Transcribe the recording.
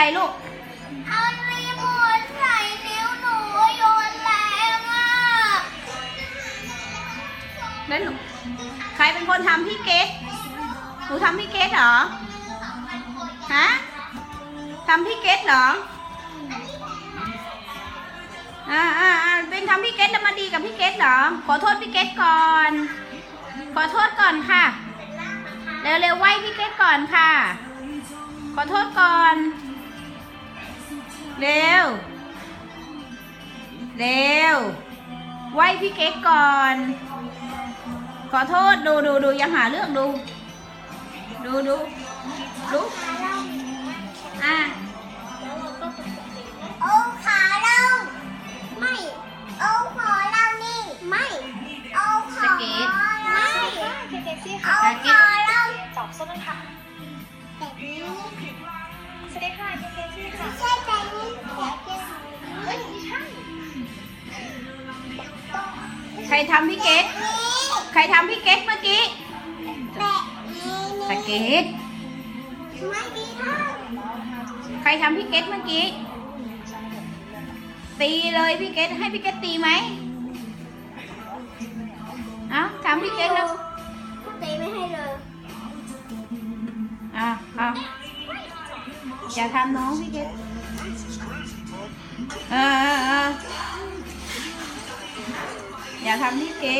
อะไรลูกเอารีโมทใส่นิ้วหนูโยนแรงอะแล้วหนูใครเป็นคนทำพี่เกดหนูทำพี่เกดเหรอ ฮะทำพี่เกดเหรออ่าอ่าอ่าเป็นทำพี่เกดแล้วมาดีกับพี่เกดเหรอ ขอโทษพี่เกดก่อน ขอโทษก่อนค่ะ เร็วเร็วๆไหวพี่เกดก่อนค่ะ ขอโทษก่อน เร็ว เร็ว ไหวพี่เกดก่อน ขอโทษดูดูดูยังหาเรื่องดู ดูดูดูอะเอาขาเราไม่ เอาขอเรานี่ ไม่ เอาขอเราไม่เคเกซี่เอาค่ะขอเราจับส้นค่ะแบบนี้สวัสดีค่ะเคเกซี่ค่ะ ใครทำพี่เกดใครทำพี่เกดเมื่อกี้แบบนี้สเกตไม่ดีค่ะใครทำพี่เกดเมื่อกี้ ตีเลยพี่เกดให้พี่เกดตีไหมเอ้าทำพี่เกดแล้วตีไม่ให้เลยอะเอาอย่าทำน้องพี่เกด อย่าทำนี่เก๋